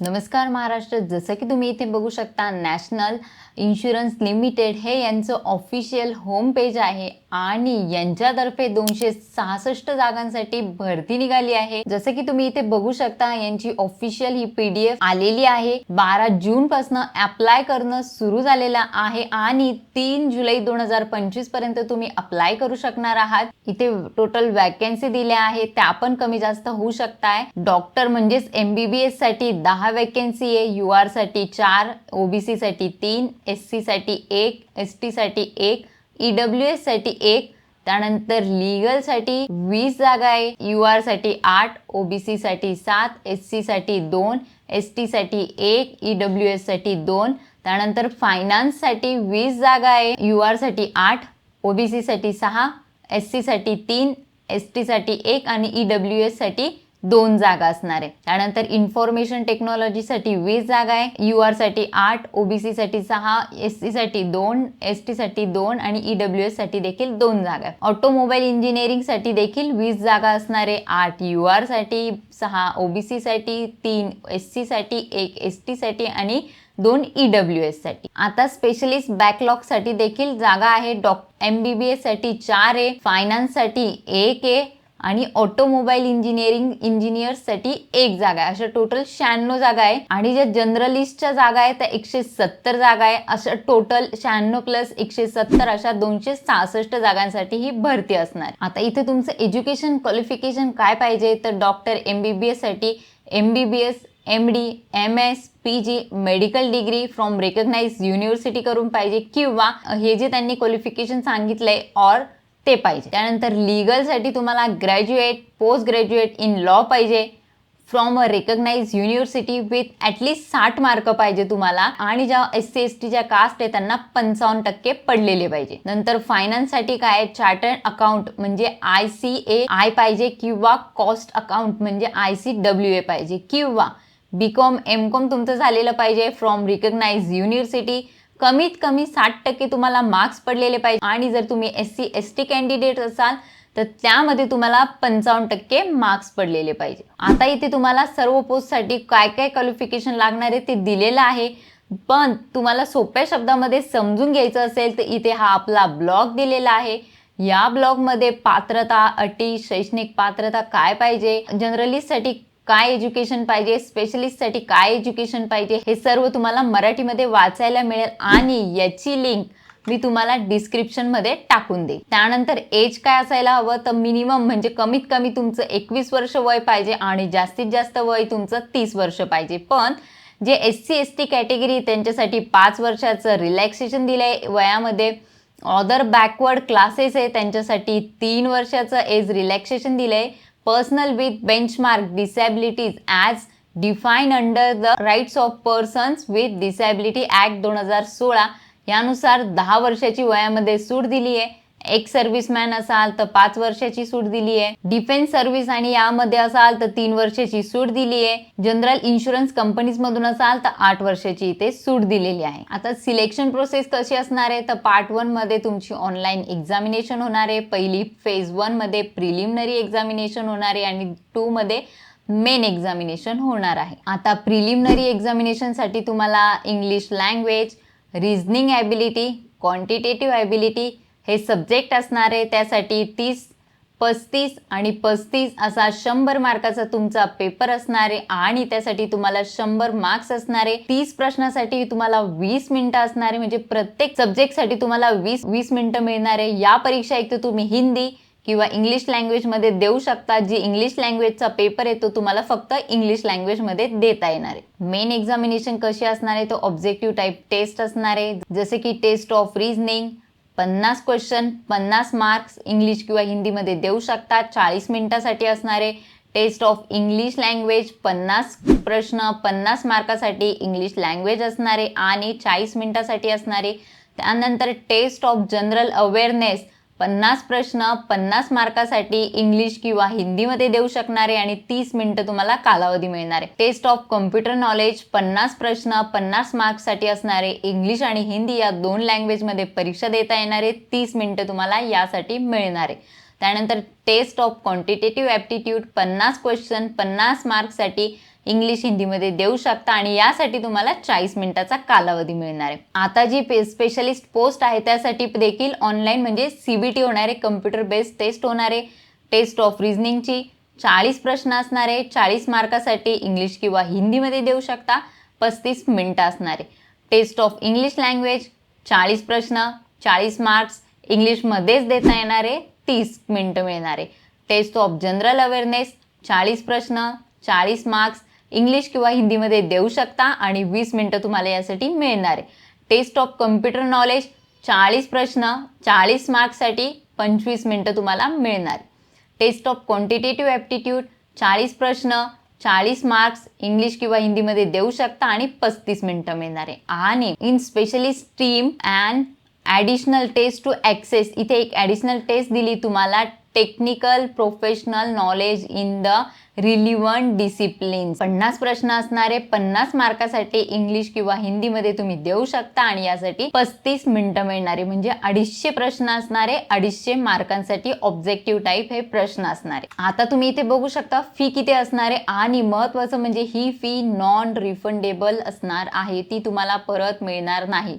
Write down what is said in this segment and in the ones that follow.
नमस्कार महाराष्ट्र. जसं की तुम्ही इथे बघू शकता नॅशनल इन्शुरन्स लिमिटेड हे यांचं ऑफिशियल होम पेज आहे आणि यांच्यातर्फे दोनशे सहासष्ट जागांसाठी भरती निघाली आहे. जसं की तुम्ही इथे बघू शकता यांची ऑफिशियल ही पीडीएफ आलेली आहे. बारा जून पासून अप्लाय करणं सुरू झालेलं आहे आणि तीन जुलै दोन हजार पंचवीसपर्यंत तुम्ही अप्लाय करू शकणार आहात. इथे टोटल वॅकन्सी दिल्या आहेत त्या पण कमी जास्त होऊ शकताय. डॉक्टर म्हणजेच एमबीबीएससाठी दहा वॅकन्सी आहे यू आरसाठी चार ओ बी सीसाठी तीन एस सीसाठी एक एस टीसाठी एक ई डब्ल्यू एससाठी एक त्यानंतर लीगलसाठी वीस जागा आहे यू आरसाठी आठ ओ बी सीसाठी सात एस सीसाठी दोन एस टीसाठी एक ई डब्ल्यू एससाठी दोन त्यानंतर फायनान्ससाठी वीस जागा आहे यू आरसाठी आठ ओ बी सीसाठी सहा एस सीसाठी तीन एस टीसाठी एक आणि ई डब्ल्यू साठी दोन जागा असणार आहे. त्यानंतर इन्फॉर्मेशन टेक्नॉलॉजीसाठी वीस जागा आहे. यू आरसाठी आठ ओबीसीसाठी सहा एस सी साठी दोन एस टीसाठी दोन आणि ईडब्ल्यू एससाठी देखील दोन जागा आहे. ऑटोमोबाईल इंजिनिअरिंगसाठी देखील वीस जागा असणार आहे. आठ यू आरसाठी सहा ओबीसीसाठी तीन एस सी साठी एक एस टीसाठी आणि दोन ईडब्ल्यू एससाठी. आता स्पेशलिस्ट बॅकलॉगसाठी देखील जागा आहे. डॉ एम बी बी एससाठी चार आहे. फायनान्ससाठी एक आहे. आणि ऑटोमोबाईल इंजिनिअरिंग इंजिनियर्ससाठी एक जागा आहे. अशा टोटल शहाण्णव जागा आहे. आणि ज्या जनरलिस्टच्या जागा आहे त्या एकशे सत्तर जागा आहे. अशा टोटल शहाण्णव प्लस एकशे सत्तर अशा दोनशे सहासष्ट जागांसाठी ही भरती असणार. आता इथे तुमचं एज्युकेशन क्वालिफिकेशन काय पाहिजे? तर doctor M B B एससाठी M B B S M D M S P G medical degree from recognise university करून पाहिजे किंवा हे जे त्यांनी क्वालिफिकेशन सांगितलंय ऑर ते पाहिजे. त्यानंतर लीगलसाठी तुम्हाला graduate post graduate in law पाहिजे from a recognise university with at least साठ मार्क पाहिजे तुम्हाला. आणि ज्या एस सी एस टीच्या कास्ट आहे त्यांना पंचावन्न टक्के पडलेले पाहिजे. नंतर फायनान्ससाठी काय चार्टर्ड अकाउंट म्हणजे आय सी ए आय पाहिजे किंवा कॉस्ट अकाउंट म्हणजे आय सी डब्ल्यू ए पाहिजे. किंवा बी कॉम एम कॉम तुमचं झालेलं पाहिजे. फ्रॉम रिकग्नाइज युनिव्हर्सिटी कमीत कमी साठ टक्के तुम्हाला मार्क्स पडलेले पाहिजे. आणि जर तुम्ही S C S T candidate असाल तर त्यामध्ये तुम्हाला पंचावन्न टक्के मार्क्स पडलेले पाहिजे. आता इथे तुम्हाला सर्व पोस्टसाठी काय काय क्वालिफिकेशन लागणार आहे ते दिलेलं आहे. पण तुम्हाला सोप्या शब्दामध्ये समजून घ्यायचं असेल तर इथे हा आपला ब्लॉग दिलेला आहे. या ब्लॉगमध्ये पात्रता अटी शैक्षणिक पात्रता काय पाहिजे? जनरलिस्टसाठी काय एज्युकेशन पाहिजे स्पेशलिस्टसाठी काय एज्युकेशन पाहिजे हे सर्व तुम्हाला मराठीमध्ये वाचायला मिळेल आणि याची लिंक मी तुम्हाला डिस्क्रिप्शनमध्ये टाकून देईन. त्यानंतर एज काय असायला हवं? तर मिनिमम म्हणजे कमीत कमी तुमचं एकवीस वर्ष वय पाहिजे आणि जास्तीत जास्त वय तुमचं तीस वर्ष पाहिजे. पण जे S C S T category त्यांच्यासाठी पाच वर्षाचं रिलॅक्सेशन दिलं आहे वयामध्ये. ऑदर बॅकवर्ड क्लासेस आहे त्यांच्यासाठी तीन वर्षाचं एज रिलॅक्सेशन दिलं आहे personal with benchmark disabilities as define under the rights of persons with disability act दोन हजार सोळा यानुसार दहा वर्षाची वयामध्ये सूट दिली आहे एक सर्व्हिसमॅन असाल तर पाच वर्षाची सूट दिली आहे डिफेन्स सर्व्हिस आणि यामध्ये असाल तर तीन वर्षाची सूट दिली आहे जनरल इन्शुरन्स कंपनीज मधून असाल तर आठ वर्षाची इथे सूट दिलेली आहे. आता सिलेक्शन प्रोसेस कशी असणार आहे. तर पार्ट वनमध्ये तुमची ऑनलाईन एक्झामिनेशन होणार आहे. पहिली फेज वनमध्ये प्रिलिमिनरी एक्झामिनेशन होणार आहे आणि टू मध्ये मेन एक्झामिनेशन होणार आहे. आता प्रिलिमिनरी एक्झामिनेशनसाठी तुम्हाला English language reasoning ability quantitative ability हे सब्जेक्ट असणारे त्यासाठी तीस पस्तीस आणि पस्तीस असा शंभर मार्काचा तुमचा पेपर असणारे आणि त्यासाठी तुम्हाला शंभर मार्क्स असणारे तीस प्रश्नासाठी तुम्हाला वीस मिनिटं असणारे म्हणजे प्रत्येक सब्जेक्टसाठी तुम्हाला वीस वीस मिनिटं मिळणार आहे. या परीक्षा एक तर तुम्ही हिंदी किंवा इंग्लिश लँग्वेजमध्ये देऊ शकता. जी इंग्लिश लँग्वेजचा पेपर आहे तो तुम्हाला फक्त इंग्लिश लँग्वेजमध्ये देता येणार आहे. मेन एक्झामिनेशन कशी असणार आहे तो ऑब्जेक्टिव्ह टाईप टेस्ट असणार आहे. जसे की टेस्ट ऑफ रिझनिंग पन्नास क्वेश्चन पन्नास मार्क्स इंग्लिश किंवा हिंदीमध्ये देऊ शकतात चाळीस मिनिटासाठी असणारे टेस्ट ऑफ इंग्लिश लँग्वेज पन्नास प्रश्न पन्नास मार्कासाठी इंग्लिश लँग्वेज असणारे आणि चाळीस मिनिटासाठी असणारे. त्यानंतर टेस्ट ऑफ जनरल अवेअरनेस पन्नास प्रश्न पन्नास मार्कासाठी इंग्लिश किंवा हिंदीमध्ये देऊ शकणारे आणि तीस मिनिटं तुम्हाला कालावधी मिळणार आहे. टेस्ट ऑफ कम्प्युटर नॉलेज पन्नास प्रश्न पन्नास मार्क्ससाठी असणारे इंग्लिश आणि हिंदी या दोन लँग्वेजमध्ये परीक्षा देता येणारे तीस मिनिटं तुम्हाला यासाठी मिळणार आहे. त्यानंतर टेस्ट ऑफ क्वांटिटेटिव्ह ॲप्टिट्यूड पन्नास क्वेश्चन पन्नास मार्क्ससाठी इंग्लिश हिंदीमध्ये देऊ शकता आणि यासाठी तुम्हाला चाळीस मिनिटाचा कालावधी मिळणार आहे. आता जी स्पेशलिस्ट पोस्ट आहे त्यासाठी देखील ऑनलाईन म्हणजे सीबीटी होणार आहे कम्प्युटर बेस्ड टेस्ट होणार आहे टेस्ट ऑफ रिझनिंगची चाळीस प्रश्न असणार आहे. चाळीस मार्कासाठी इंग्लिश किंवा हिंदीमध्ये देऊ शकता. पस्तीस मिनटं असणार आहे. टेस्ट ऑफ इंग्लिश लँग्वेज चाळीस प्रश्न चाळीस मार्क्स इंग्लिशमध्येच देता येणारे तीस मिनटं मिळणारे टेस्ट ऑफ जनरल अवेअरनेस चाळीस प्रश्न चाळीस मार्क्स इंग्लिश किंवा हिंदीमध्ये देऊ शकता आणि वीस मिनटं तुम्हाला यासाठी मिळणार आहे. टेस्ट ऑफ कम्प्युटर नॉलेज चाळीस प्रश्न चाळीस मार्क्ससाठी पंचवीस मिनटं तुम्हाला मिळणार टेस्ट ऑफ क्वांटिटेटिव्ह ॲप्टिट्यूड चाळीस प्रश्न चाळीस मार्क्स इंग्लिश किंवा हिंदीमध्ये देऊ शकता आणि पस्तीस मिनटं मिळणार आहे. आणि in specially stream and additional test to access इथे एक ॲडिशनल टेस्ट दिली तुम्हाला. Technical professional knowledge in the relevant discipline पन्नास प्रश्न असणारे पन्नास मार्कासाठी इंग्लिश किंवा हिंदीमध्ये तुम्ही देऊ शकता आणि यासाठी पस्तीस मिनिटं मिळणारे म्हणजे अडीचशे प्रश्न असणारे अडीचशे मार्कांसाठी ऑब्जेक्टिव्ह टाईप हे प्रश्न असणारे. आता तुम्ही इथे बघू शकता फी किती असणारे आणि महत्वाचं म्हणजे ही फी नॉन रिफंडेबल असणार आहे ती तुम्हाला परत मिळणार नाही.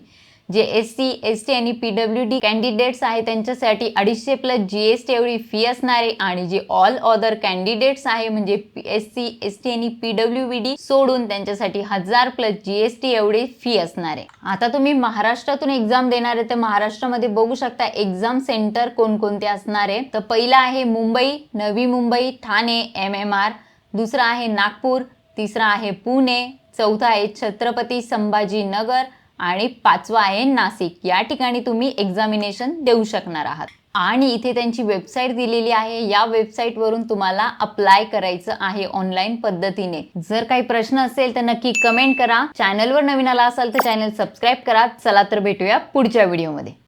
जे एस सी एस टी आणि पी डब्ल्यू डी कॅन्डिडेट्स आहे त्यांच्यासाठी अडीचशे प्लस जी एस टी एवढी फी असणार आहे आणि जे ऑल अदर कॅन्डिडेट्स आहे म्हणजे एस सी एस टी आणि पी डब्ल्यू बी डी सोडून त्यांच्यासाठी हजार प्लस जी एस टी एवढी फी असणारे. आता तुम्ही महाराष्ट्रातून एक्झाम देणार आहे तर महाराष्ट्रामध्ये बघू शकता एक्झाम सेंटर कोणकोणते असणार. आहे तर पहिला आहे Mumbai Navi Mumbai Thane M M R दुसरा आहे नागपूर तिसरा आहे पुणे चौथा आहे छत्रपती संभाजीनगर आणि पाचवा आहे नाशिक या ठिकाणी तुम्ही एक्झामिनेशन देऊ शकणार आहात. आणि इथे त्यांची वेबसाईट दिलेली आहे. या वेबसाईटवरून तुम्हाला अप्लाय करायचं आहे ऑनलाईन पद्धतीने. जर काही प्रश्न असेल तर नक्की कमेंट करा. चॅनलवर नवीन आला असाल तर चॅनल सबस्क्राईब करा. चला तर भेटूया पुढच्या व्हिडिओमध्ये